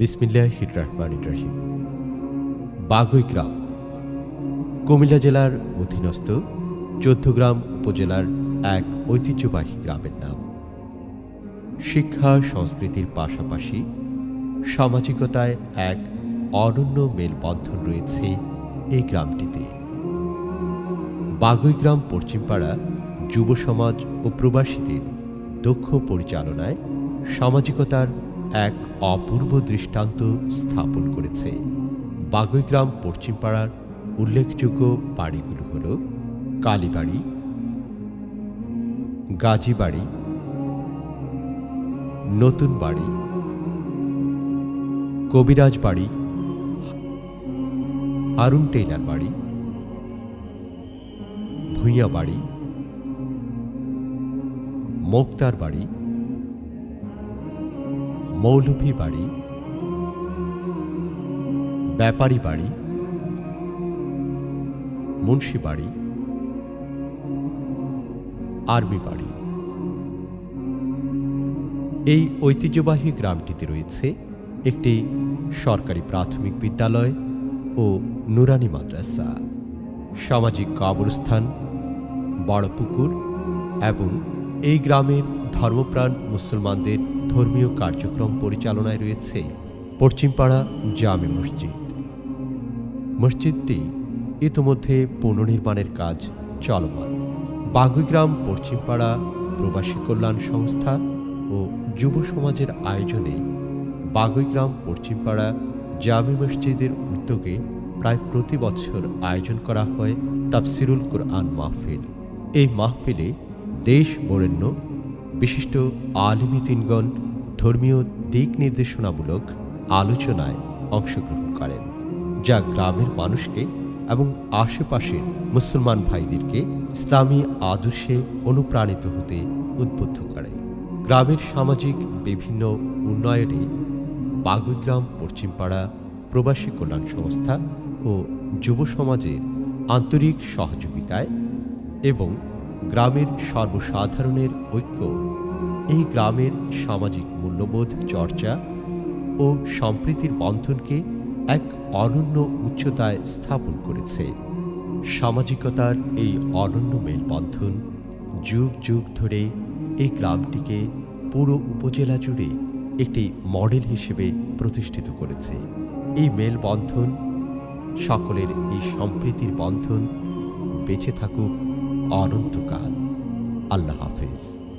বিসমিল্লাহ রহমান রাহিম। বাগুই গ্রাম, কুমিল্লা জেলার অধীনস্থ চৌদ্দগ্রাম উপজেলার এক ঐতিহ্যবাহী গ্রামের নাম। শিক্ষা সংস্কৃতির পাশাপাশি সামাজিকতায় এক অনন্য মেলবন্ধন রয়েছে এই গ্রামটিতে। বাগুই গ্রাম পশ্চিমপাড়া যুব সমাজ ও প্রবাসীদের দক্ষ পরিচালনায় সামাজিকতার এক অপূর্ব দৃষ্টান্ত স্থাপন করেছে। বাগুইগ্রাম পশ্চিমপাড়ার উল্লেখযোগ্য বাড়িগুলো হল কালীবাড়ি, গাজীবাড়ি নতুন বাড়ি কবিরাজ বাড়ি হারুন টেইলার বাড়ি ভূঁইয়া বাড়ি মোক্তার বাড়ি মৌলভী বাড়ি, ব্যাপারী বাড়ি, মুন্সি বাড়ি আর্মি বাড়ি। এই ঐতিহ্যবাহী গ্রামটিতে রয়েছে একটি সরকারি প্রাথমিক বিদ্যালয় ও নুরানি মাদ্রাসা, সামাজিক কবরস্থান, বড় পুকুর এবং এই গ্রামের ধর্মপ্রাণ মুসলমানদের ধর্মীয় কার্যক্রম পরিচালনায় রয়েছে পশ্চিমপাড়া জামে মসজিদ। মসজিদটি ইতোমধ্যে পুনর্নির্মাণের কাজ চলমান। বাগুইগ্রাম পশ্চিমপাড়া প্রবাসী কল্যাণ সংস্থা ও যুব সমাজের আয়োজনে বাগুইগ্রাম পশ্চিমপাড়া জামে মসজিদের উদ্যোগে প্রায় প্রতি বছর আয়োজন করা হয় তাফসিরুল কোরআন মাহফিল। এই মাহফিলে দেশ বরেণ্য বিশিষ্ট আলিমী তিনগণ ধর্মীয় দিক নির্দেশনামূলক আলোচনায় অংশগ্রহণ করেন, যা গ্রামের মানুষকে এবং আশেপাশের মুসলমান ভাইদেরকে ইসলামী আদর্শে অনুপ্রাণিত হতে উদ্বুদ্ধ করে। গ্রামের সামাজিক বিভিন্ন উন্নয়নে বাগুইগ্রাম, পশ্চিমপাড়া, প্রবাসী কল্যাণ সংস্থা ও যুব সমাজের আন্তরিক সহযোগিতায় এবং গ্রামের সর্বসাধারণের ঐক্য, এই গ্রামের সামাজিক মূল্যবোধ চর্চা ও সম্প্রীতির বন্ধনকে এক অনন্য উচ্চতায় স্থাপন করেছে। সামাজিকতার এই অনন্য মেলবন্ধন যুগ যুগ ধরে এই গ্রামটিকে পুরো উপজেলা জুড়ে একটি মডেল হিসেবে প্রতিষ্ঠিত করেছে। এই মেলবন্ধন সকলের এই সম্প্রীতির বন্ধন বেঁচে থাকুক অনন্তকাল। আল্লাহ হাফেজ।